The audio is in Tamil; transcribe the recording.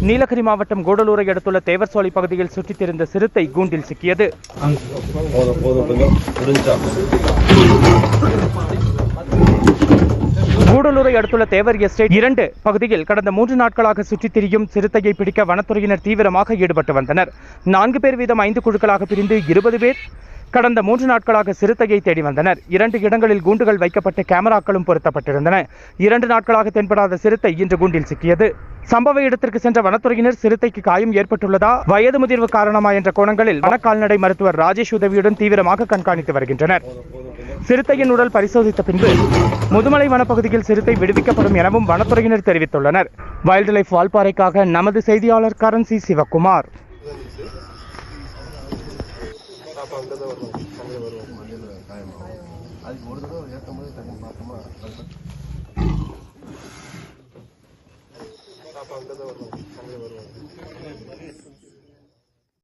நீலகிரி மாவட்டம் கூடலூரை அடுத்துள்ள தேவர்சோலை பகுதியில் சுற்றித் திரிந்த சிறுத்தை கூண்டில் சிக்கியது. கூடலூரை அடுத்துள்ள தேவர் எஸ்டேட் இரண்டு பகுதியில் கடந்த மூன்று நாட்களாக சுற்றித் திரியும் சிறுத்தையை பிடிக்க வனத்துறையினர் தீவிரமாக ஈடுபட்டு வந்தனர். நான்கு பேர் வீதம் ஐந்து குழுக்களாக பிரிந்து இருபது பேர் கடந்த மூன்று நாட்களாக சிறுத்தையை தேடி வந்தனர். இரண்டு இடங்களில் கூண்டுகள் வைக்கப்பட்டு கேமராக்களும் பொருத்தப்பட்டிருந்தன. இரண்டு நாட்களாக தென்படாத சிறுத்தை இன்று கூண்டில் சிக்கியது. சம்பவ இடத்திற்கு சென்ற வனத்துறையினர் சிறுத்தைக்கு காயம் ஏற்பட்டுள்ளதா வயது முதிர்வு காரணமா என்ற கோணங்களில் வன கால்நடை மருத்துவர் ராஜேஷ் உதவியுடன் தீவிரமாக கண்காணித்து வருகின்றனர். சிறுத்தையின் உடல் பரிசோதித்த பின்பு முதுமலை வனப்பகுதியில் சிறுத்தை விடுவிக்கப்படும் எனவும் வனத்துறையினர் தெரிவித்துள்ளனர். வைல்ட் லைஃப் வால்பாறைக்காக நமது செய்தியாளர் கரன்சி சிவகுமார். பாப்பா அங்கே தான் வரணும் அங்கே